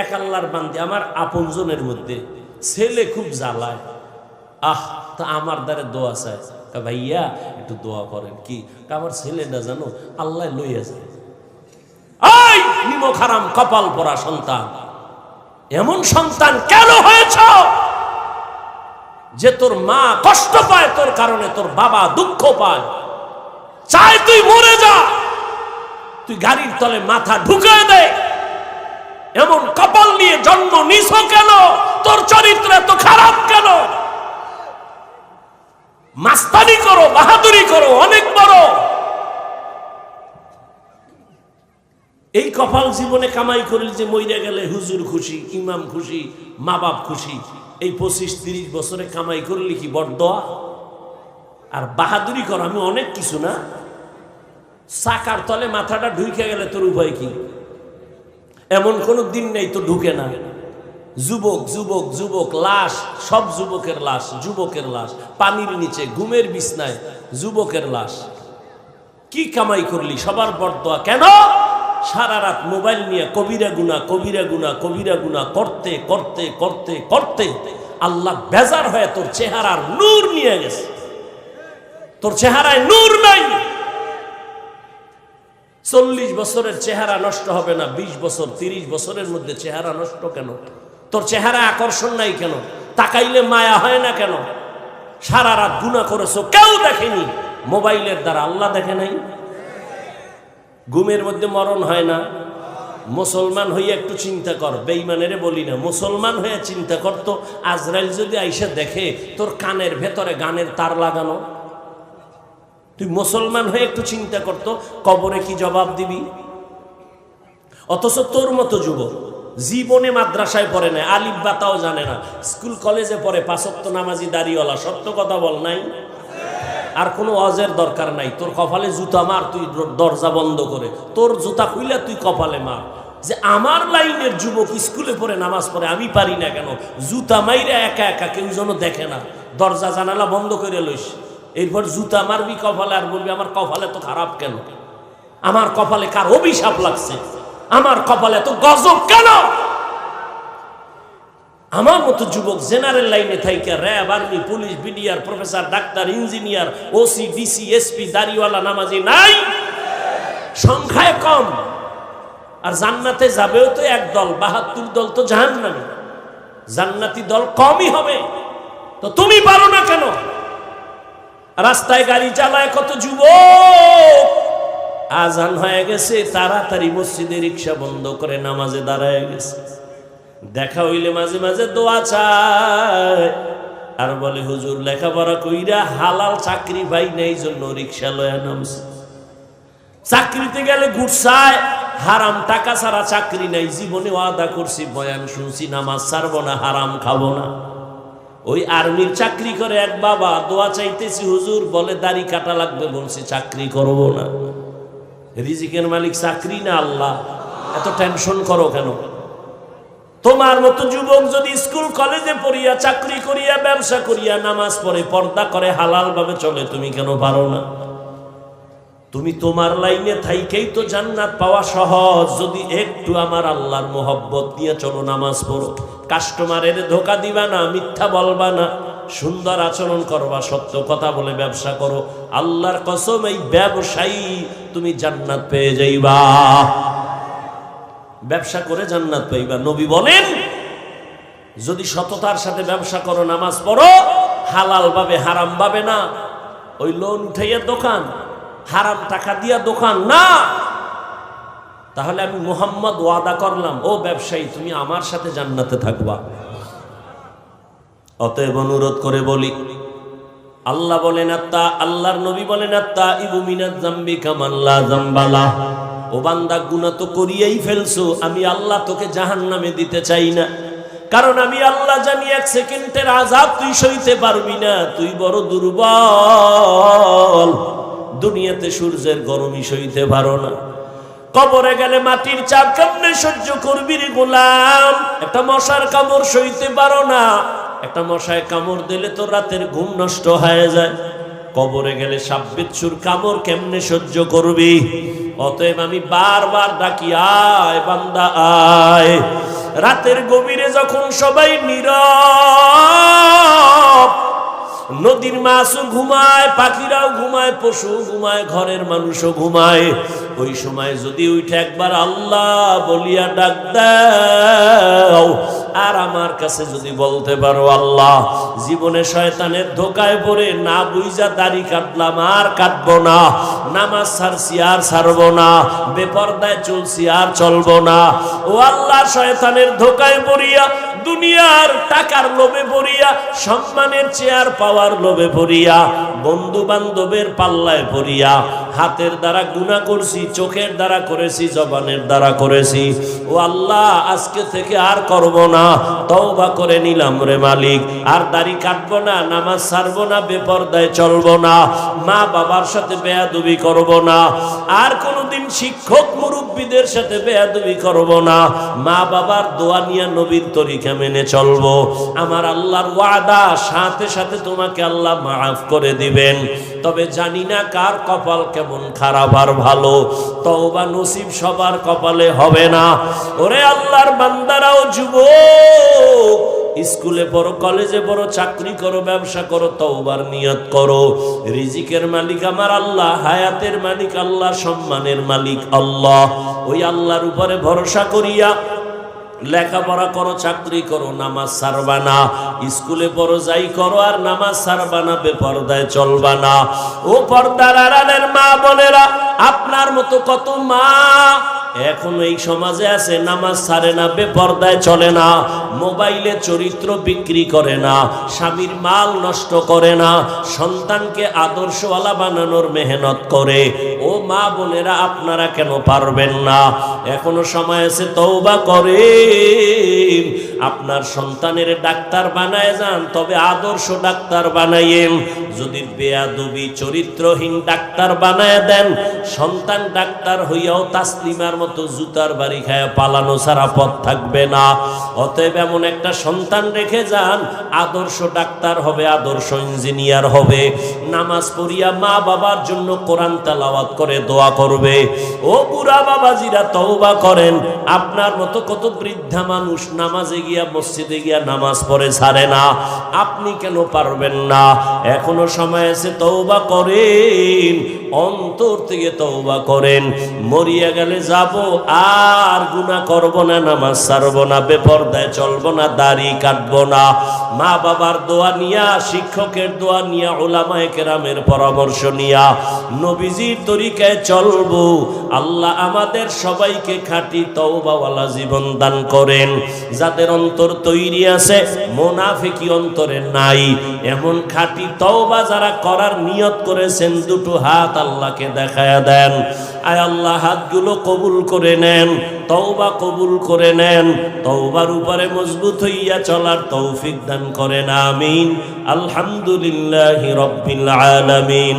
এক আল্লাহর বান্দি, আমার আপনজনের মধ্যে। ছেলে খুব জ্বালায়। আহ, তা আমার দ্বারে দোয়া চায়। ভাইয়া, একটু দোয়া করেন কি? আমার ছেলেটা জানো, আল্লাহ লইয়া যায়। কপাল পরা সন্তান। এমন সন্তান কেন হয়েছ? যে তোর মা কষ্ট পায়, তোর কারণে তোর বাবা দুঃখ পায়। চাই তুই মরে যা। তুই গাড়ির তলে মাথা ঢুকে দে। এমন কপাল নিয়ে জন্ম নিছ কেন? তোর চরিত্র এত খারাপ কেন? মাস্তানি করো, বাহাদুরি করো, অনেক বড়। এই কপাল জীবনে কামাই করলি যে মইরা গেলে হুজুর খুশি, ইমাম খুশি মা বাপ খুশি। এই পঁচিশ, তিরিশ বছরে কামাই করলি কি বরদোয়া আর বাহাদুরি কর, আমি অনেক কিছু না? চাকার তলে মাথাটা ঢুকে গেলে তোর উপায় কি? এমন কোনো দিন নেই তো ঢুকে না। যুবক যুবক যুবক, লাশ, সব যুবকের লাশ যুবকের লাশ, পানির নিচে, ঘুমের বিছনায়, যুবকের লাশ। কি কামাই করলি? সবার বরদোয়া। কেন? সারা রাত মোবাইল নিয়ে কবিরা গুনা কবিরা গুনা কবিরা গুনা করতে করতে করতে করতে আল্লাহ বেজার হয়ে তোর চেহারার নূর নিয়ে গেছে। তোর চেহারায় নূর নাই। চল্লিশ বছরের চেহারা নষ্ট হবে না ২০ বছর ৩০ বছরের মধ্যে চেহারা নষ্ট কেন? তোর চেহারা আকর্ষণ নাই কেন? তাকাইলে মায়া হয় না কেন? সারা রাত গুণা করেছ, কেউ দেখেনি? মোবাইলের দ্বারা আল্লাহ দেখে নাই? ঘুমের মধ্যে মরণ হয় না? মুসলমান হইয়া একটু চিন্তা কর বেইমানেরে বলি না, মুসলমান হয়ে চিন্তা কর তো, আজরাইল যদি আইসা দেখে তোর কানের ভেতরে গানের তার লাগানো। তুই মুসলমান হয়ে একটু চিন্তা করতো, কবরে কি জবাব দিবি? অথচ তোর মতো যুবক জীবনে মাদ্রাসায় পড়ে না আলিফ বাতাও জানে না, স্কুল কলেজে পড়ে পাঁচত্ব নামাজি দাড়িওয়ালা, সত্য কথা বল নাই? আর কোনো অজের দরকার নাই, তোর কপালে জুতা মার, তুই দরজা বন্ধ করে, তোর জুতা খুইলে তুই কপালে মার। যে আমার লাইনের যুবক স্কুলে পড়ে, নামাজ পড়ে, আমি পারি না কেন? জুতা মাইরা একা একা কেউ যেন দেখে না, দরজা জানালা বন্ধ করে লইস। এরপর জুতা মারবি, কপালে আর বলবি, আমার কপালে তো খারাপ কেন? আমার কপালে কার অভিশাপ লাগছে? আমার কপালে তো গজব কেন? আমার মতো যুবক জেনারেল লাইনে থাইকে RAB, army, police, BDR, professor, doctor, engineer, OC, DC, SP, দাড়িওয়ালা, নামাজি, নাই। সংখ্যায় কম। আর জান্নাতে যাবেও তো এক দল, বাহাত্তর দল তো জাহান্নামী। জান্নাতি দল কমই হবে। তো তুমি পারো না কেন? রাস্তায় গাড়ি চালায় কত যুবক। আজান হয়ে গেছে, তাড়াতাড়ি মসজিদে রিক্সা বন্ধ করে নামাজে দাঁড়ায় গেছে। দেখা হইলে মাঝে মাঝে দোয়া চায়। আর বলে, হুজুর, লেখাপড়া কইরা হালাল চাকরি পাই নাই জন্য রিক্সা লয়া নামছে। চাকরিতে গেলে ঘুরসায় হারাম টাকা ছাড়া চাকরি নাই। জীবনে ওয়াদা করছি, বয়ান শুনছি, নামাজ ছাড়বো না, হারাম খাব না। ওই আর্মির চাকরি করে এক বাবা, দোয়া চাইতেছি, হুজুর বলে দাড়ি কাটা লাগবে, বলছি চাকরি করব না। রিজিকের মালিক, চাকরি না আল্লাহ। এত টেনশন করো কেন? তোমার মতো যুবক যদি স্কুল, কলেজে পড়িয়া, চাকরি করিয়া, ব্যবসা করিয়া, নামাজ পড়ে, পর্দা করে হালাল ভাবে চলে, তুমি কেন পারো না? তুমি তোমার লাইনে থাইকেই তো জান্নাত পাওয়া সহজ। যদি একটু আমার আল্লাহর মোহব্বত নিয়ে চলো নামাজ পড়ো। কাস্টমারের ধোকা দিবা না, মিথ্যা বলবা না। সুন্দর আচরণ করবা, সত্য কথা বলে ব্যবসা করো। আল্লাহর কসম, এই ব্যবসায়ী তুমি জান্নাত পেয়ে যাইবা। ব্যবসা করে জান্নাত পাইবা। নবী বলেন, যদি সততার সাথে ব্যবসা করো, নামাজ পড়ো, হালাল ভাবে, হারাম ভাবে না। ওই লোন উঠাইয়া দোকান হারাম টাকা দিয়া দোকান না। তাহলে আমি মোহাম্মদ ওয়াদা করলাম, ও ব্যবসায়ী, তুমি আমার সাথে জান্নাতে থাকবা। অতএব অনুরোধ করে বলি, আল্লাহ বলেন, আত্মা, আল্লাহর নবী বলেন, আত্মা, ইবু মিনাত জাম্বি কামাল্লা জাম্বালা ও বান্দা গুণা তো করিয়েই ফেলছো, আমি আল্লাহ তোকে জাহান নামে দিতে চাই না। কারণ আমি আল্লাহ জানি, এক সেকেন্ডের আজাব তুই সইতে পারবি না, তুই বড় দুর্বল। দুনিয়াতে সূর্যের গরমই সইতে পারো না। কবরে গেলে মাটির চাপ কেমনে সহ্য করবি রে গোলাম? একটা মশার কামড় সইতে পারো না। একটা মশায় কামড় দিলে তো রাতের ঘুম নষ্ট হয়ে যায়। কবরে গেলে সাপ বিচ্ছুর কামড় কেমনে সহ্য করবি? অতএব আমি বারবার ডাকি, আয় বান্দা, আয়। রাতের গভীরে যখন সবাই নীরব নদীর মাছও ঘুমায়, পাখিরাও ঘুমায় পশু ঘুমায়, ঘরের মানুষও ঘুমায়। ওই সময় যদি উঠে একবার আল্লাহ বলিয়া ডাক দাও, আর আমার কাছে যদি বলতে পারো, আল্লাহ, জীবনে শয়তানের ধোকায় পড়ে না বুঝা দাড়ি কাটলাম, আর কাটব না। নামাজ ছাড়ছি আর ছাড়বো না। বেপরদায় চলছি, আর চলব না। ও আল্লাহ, শয়তানের ধোকায় পড়িয়া দুনিয়ার টাকার লোভে পড়িয়া সম্মানের চেয়ার পাওয়ার লোভে পড়িয়া বন্ধু বান্ধবের পাল্লায় পড়িয়া হাতের দ্বারা গুণা করছি, চোখের দ্বারা করেছি, জবানের দ্বারা করেছি। ও আল্লাহ, আজকে থেকে আর করব না। তওবা করে নিলাম রে মালিক। আর দাড়ি কাটবো না, নামাজ ছাড়বো না, বেপরদায় চলবো না, মা বাবার সাথে বেয়াদবি করব না, আর কোনোদিন শিক্ষক মুরব্বীদের সাথে বেয়াদবি করব না। মা বাবার দোয়া নিয়ে নবীর তরিকা মেনে চলবো। আমার আল্লাহর ওয়াদা, সাথে সাথে তোমাকে আল্লাহ মাফ করে দিবেন। তবে জানি না কার কপাল কেমন খারাপ আর ভালো। তওবা নসিব সবার কপালে হবে না। ওরে আল্লাহর বান্দারাও যুবক, স্কুলে পড়ো, কলেজে পড়ো, চাকরি করো, ব্যবসা করো, তওবার নিয়ত করো। রিজিকের মালিক আমার আল্লাহ, হায়াতের মালিক আল্লাহ, সম্মানের মালিক আল্লাহ। ওই আল্লাহর উপরে ভরসা করিয়া লেখাপড়া করো, চাকরি করো, নামাজ সারবা না। স্কুলে পড়ো, যাই করো, আর নামাজ সারবা না, বেপর্দায় চলবা না। ও পর্দার আড়ালের মা বোনেরা, আপনার মতো কত মা এখন এই সমাজে আছে, নামাজ সারে না, বেপর্দায় চলে না, মোবাইলে চরিত্র বিক্রি করে না, স্বামীর মাল নষ্ট করে না, সন্তানকে আদর্শওয়ালা বানানোর মেহনত করে। ও মা বোনেরা, আপনারা কেন পারবেন না? এখনও সময় আছে তৌবা করে আপনার সন্তানের ডাক্তার বানায় যান, তবে আদর্শ ডাক্তার বানাইয়েন যদি বেয়াদবি, চরিত্রহীন ডাক্তার বানায় দেন, সন্তান ডাক্তার হইয়াও তাসলিমার মতো জুতার বাড়ি খায় পালানো ছাড়া পথ থাকবে না। অতএব এমন একটা সন্তান রেখে যান, আদর্শ ডাক্তার হবে, আদর্শ ইঞ্জিনিয়ার হবে। নামাজ পড়িয়া মা বাবার জন্য কোরআন তালাওয়াত করে, দোয়া করবে। ও বুড়া বাবাজিরা তওবা করেন, আপনার মতো কত বৃদ্ধা মানুষ নামাজে গিয়া, মসজিদে গিয়া নামাজ পড়ে ছাড়ে না। আপনি কেন পারবেন না? এখনও সময় আছে, তওবা করেন, অন্তর থেকে তওবা করেন। মরিয়া গেলে যাব, আর গুনাহ করব না, নামাজ ছাড়ব না, বেপরদায় চলব না, দাড়ি কাটব না। মা বাবার দোয়া নিয়া, শিক্ষকের দোয়া নিয়া ওলামায়ে কেরামের পরামর্শ নিয়া, নবীজির তরিকায় চলবো। আল্লাহ আমাদের সবাইকে খাঁটি তওবাওয়ালা জীবন দান করেন। যাদের অন্তর তৈরি আছে মোনাফিকি অন্তরে নাই। এমন খাঁটি তওবা যারা করার নিয়ত করেছেন, দুটো হাত আল্লাহকে দেখায়া দেন। আয় আল্লাহ, হাতগুলো কবুল করে নেন, তওবা কবুল করে নেন। তওবার উপরে মজবুত হইয়া চলার তৌফিক দান করেন, আমিন। আলহামদুলিল্লাহি রব্বিল আলামিন।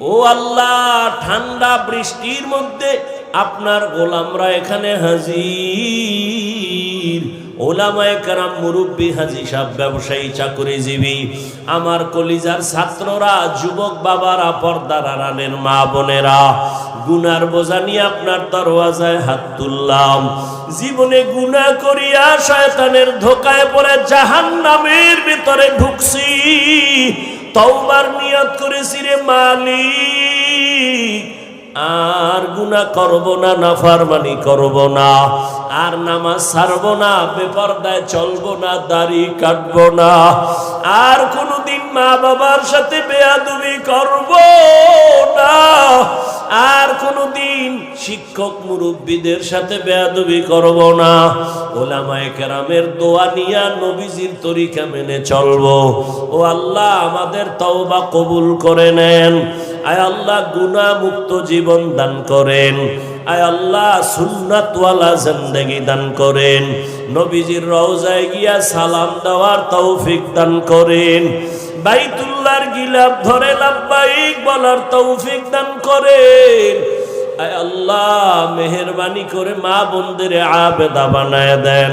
ও আল্লাহ, ঠান্ডা বৃষ্টির মধ্যে আপনার গোলামরা এখানে হাজির। ওলামায় কারাম মুরব্বী হাজি সাহ ব্যবসায়ী, চাকরিজীবী, আমার কলিজার ছাত্ররা, যুবক বাবারা, পর্দার আড়ালের মা বোনেরা, গুনার বোঝা নিয়ে আপনার দরওয়াজায় হাত তুললাম। জীবনে গুনাহ করিয়া শয়তানের ধোকায় পড়ে জাহান নামের ভিতরে ঢুকছি। তওবার নিয়ত করেছি রে মালিক। আর গুনা করব না, নাফারমানি করব না। আর নামাজ ছাড়ব না, বেপরদায় চলব না, দাড়ি কাটব না। আর কোনোদিন মা বাবার সাথে বেয়াদুবি করব না। আর কোনোদিন শিক্ষক মুরব্বীদের সাথে বেয়াদবি করব না। ওলামায়ে কেরামের দোয়া নিয়া নবীজির তরিকা মেনে চলবো। ও আল্লাহ, আমাদের তওবা কবুল করে নেন। আয় আল্লাহ গুনাহ মুক্ত জীবন দান করেন। আয় আল্লাহ, সুন্নাতওয়ালা জিন্দেগি দান করেন। নবীজির রওজায় গিয়া সালাম দেওয়ার তৌফিক দান করেন। বাইতুল্লাহর গিলাপ ধরে লাভবাইক বলার তৌফিক দান করে আল্লাহ, মেহরবানি করে মা বন্ধের আবেদা বানায় দেন।